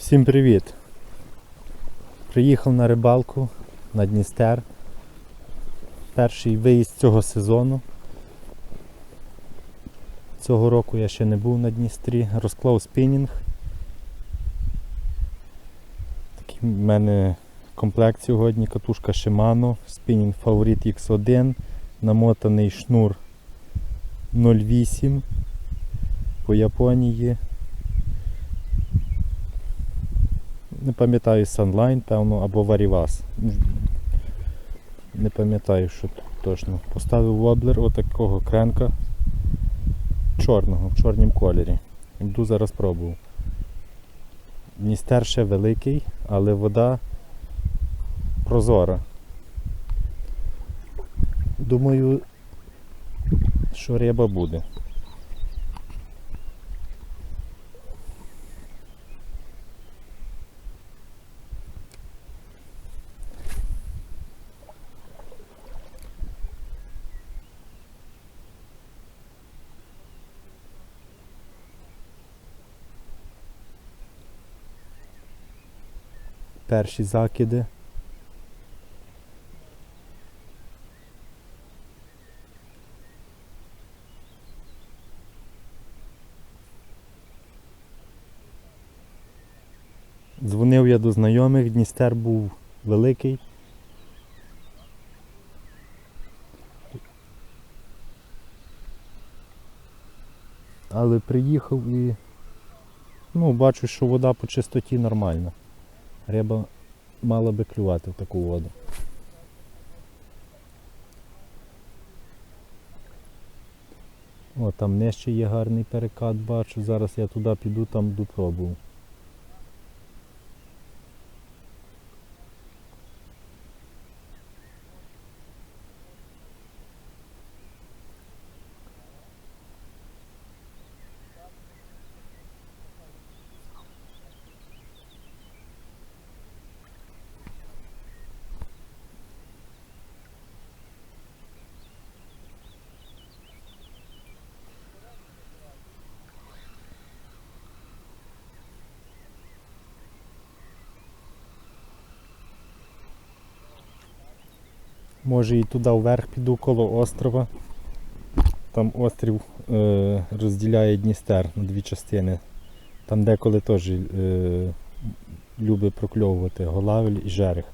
Всім привіт! Приїхав на рибалку на Дністер. Перший виїзд цього сезону. Цього року я ще не був на Дністрі. Розклав спінінг. Такий в мене комплект сьогодні, катушка Shimano, спінінг Favorit X1, намотаний шнур 0,8 по Японії. Не пам'ятаю Sunline, певно, або Varivas. Не пам'ятаю, що тут точно. Поставив воблер отакого кренка чорного, в чорнім кольорі. Йду зараз пробував. Дністер ще великий, але вода прозора. Думаю, що риба буде. Перші закиди. Дзвонив я до знайомих, Дністер був великий. Але приїхав і ну, бачу, що вода по чистоті нормальна. Риба мала би клювати в таку воду. О, там нижче є гарний перекат, бачу. Зараз я туди піду, там пробував. Може і туди вверх піду коло острова. Там острів е, розділяє Дністер на дві частини. Там деколи теж е, любить прокльовувати голавель і жерех.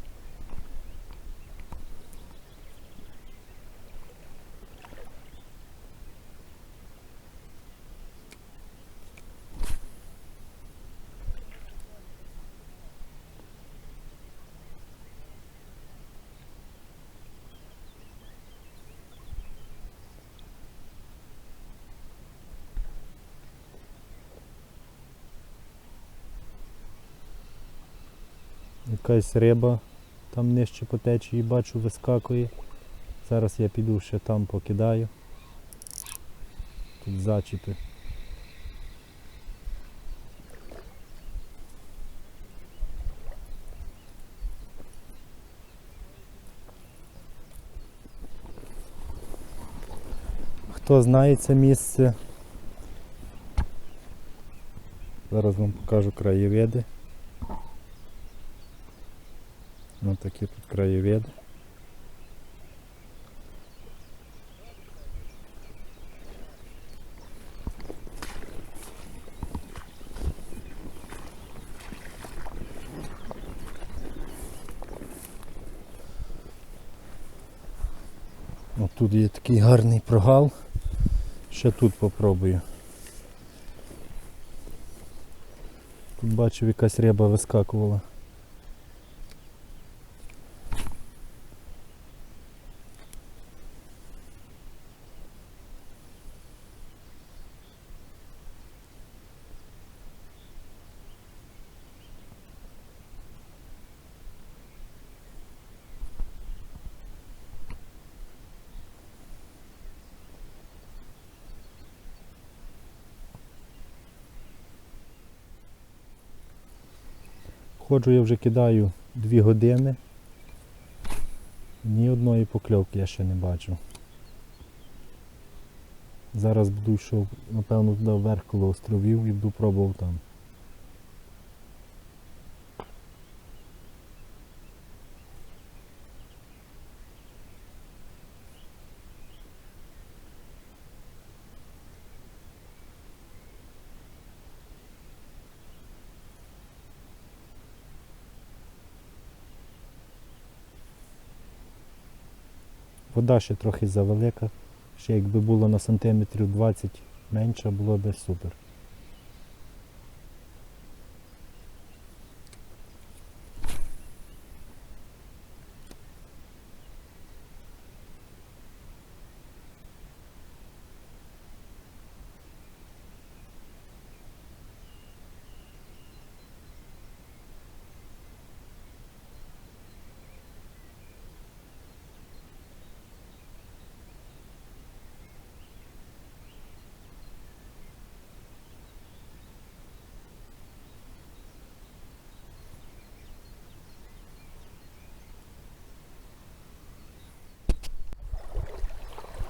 Якась риба там нижче по течії бачу вискакує. Зараз я піду ще там покидаю. Тут зачіпи. Хто знає це місце? Зараз вам покажу краєвиди. Такі тут краєвиди. Ось тут є такий гарний прогал. Ще тут попробую. Тут бачив якась риба вискакувала. Ходжу я вже кидаю 2 години. Ні одної покльовки я ще не бачу. Зараз буду йшов, напевно, туди вверх коло островів і буду пробував там. Вода ще трохи завелика. Ще якби було на сантиметрів 20 менше, було б супер.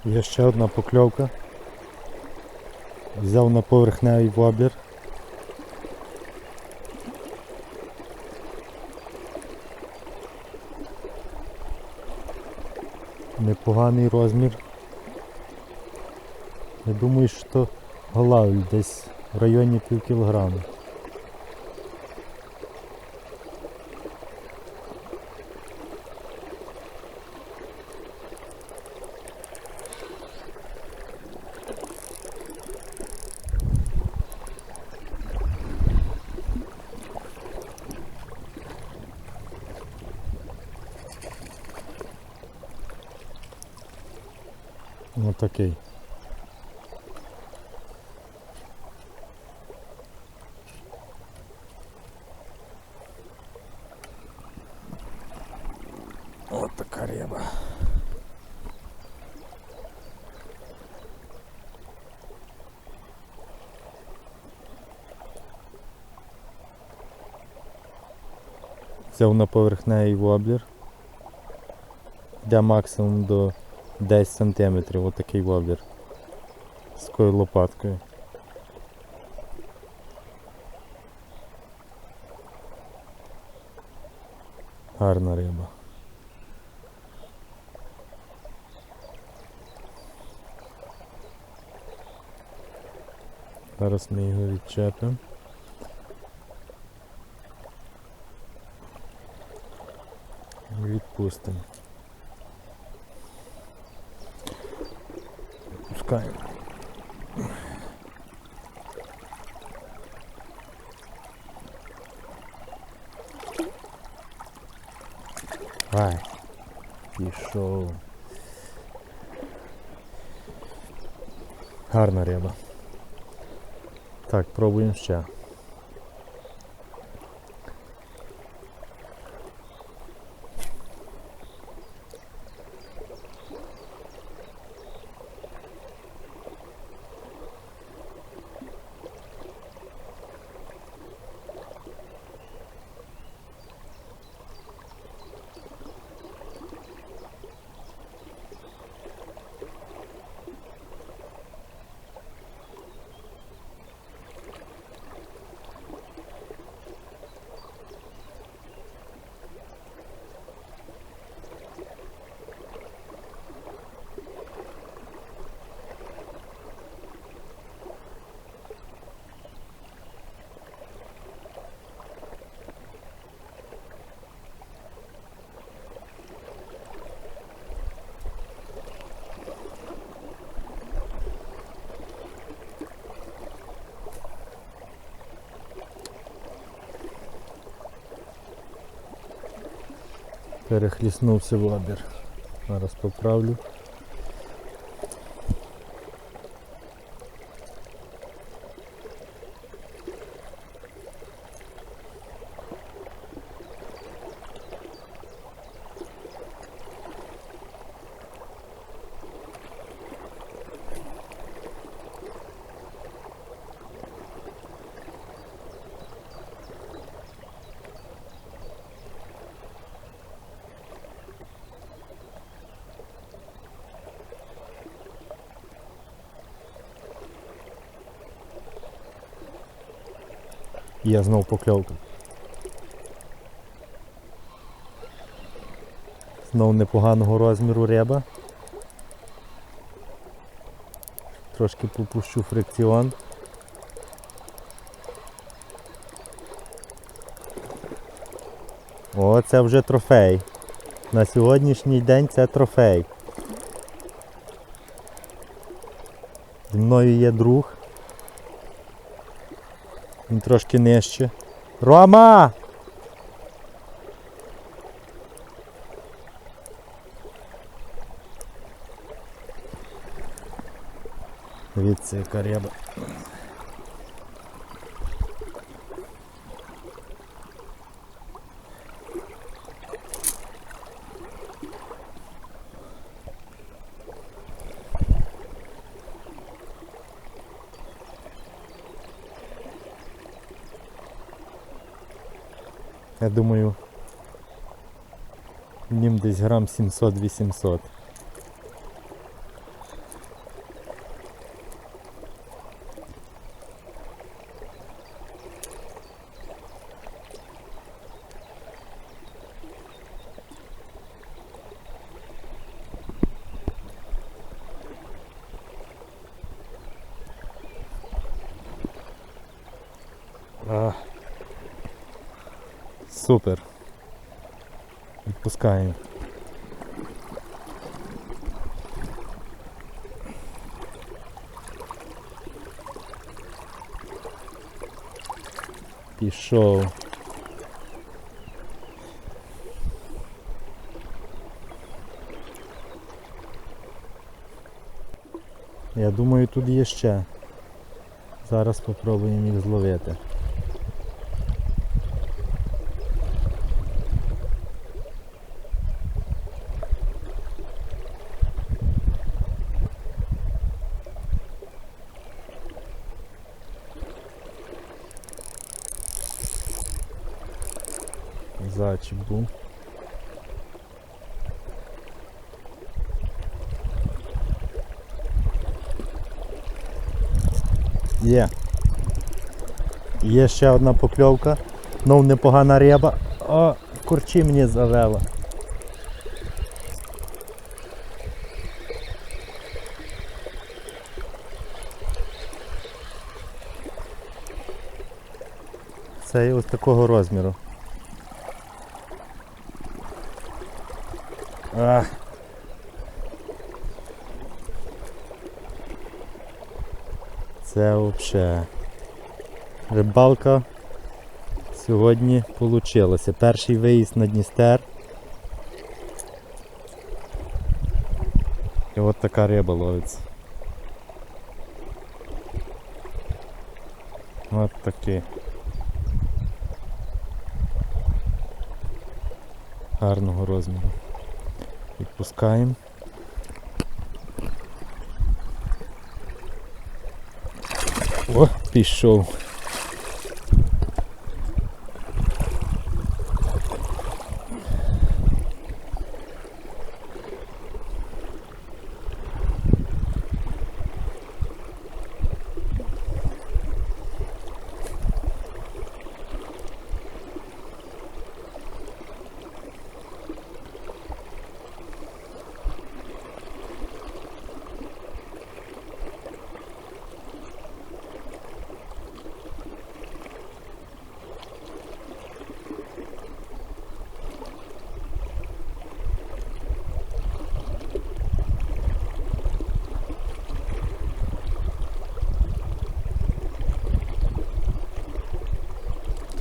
Є ще одна покльовка. Взяв на поверхневий воблер. Непоганий розмір. Я думаю, що голавль десь в районі пів кілограма. Ну такий. От така риба. Взяв на поверхневий воблер. Йде максимум до 10 сантиметрів, отакий воблер. З такою лопаткою. Гарна риба. Зараз ми його відчепимо. Відпустимо. Пускаємо. Ай, пішов. Гарна риба. Так, пробуємо ще. Перехліснувся в лабір. Зараз поправлю. І я знову покльовка. Знову непоганого розміру риба. Трошки попущу фрикціон. О, це вже трофей. На сьогоднішній день це трофей. Зі мною є друг. Він трошки нижче. Рома! Дивіться, яка риба. Я думаю, в нім десь грам 700-800. А, супер. Відпускаємо. Пішов. Я думаю, тут є ще. Зараз спробуємо їх зловити. Зайчик був. Є. Є ще одна покльовка. Знов непогана риба. О, курчі мені завела. Це ось такого розміру. Це взагалі. Рибалка сьогодні вийшла. Перший виїзд на Дністер. І от така риба ловиться. От такі. Гарного розміру. Відпускаємо. О, пішов.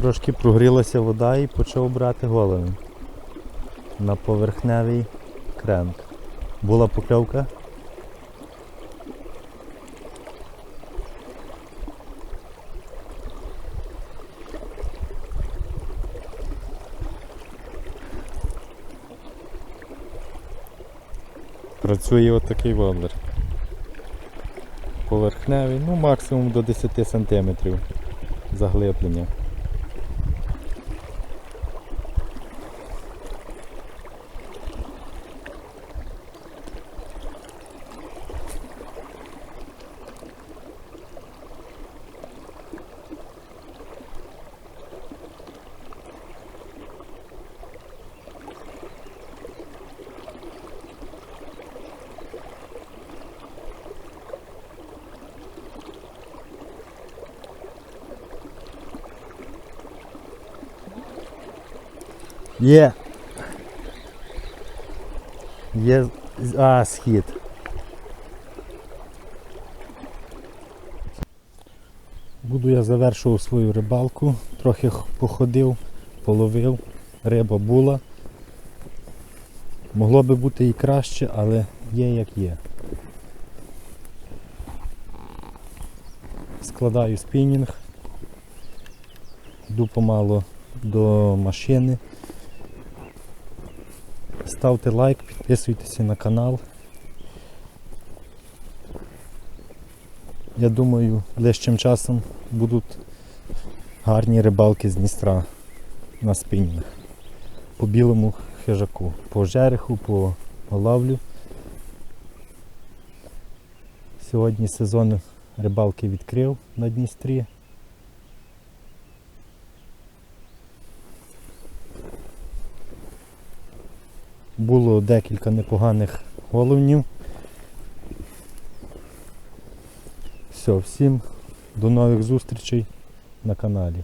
Трошки прогрілася вода і почав брати голови на поверхневий кренк. Була покльовка. Працює отакий воблер. Поверхневий, ну максимум до 10 см заглиблення. Є. Є. А, схід. Буду я завершував свою рибалку, трохи походив, половив, риба була. Могло би бути і краще, але є як є. Складаю спінінг, йду помало до машини. Ставте лайк, підписуйтеся на канал. Я думаю, ближчим часом будуть гарні рибалки з Дністра на спінінг. По білому хижаку, по жереху, по лавлю. Сьогодні сезон рибалки відкрив на Дністрі. Було декілька непоганих головнів. Все, всім до нових зустрічей на каналі.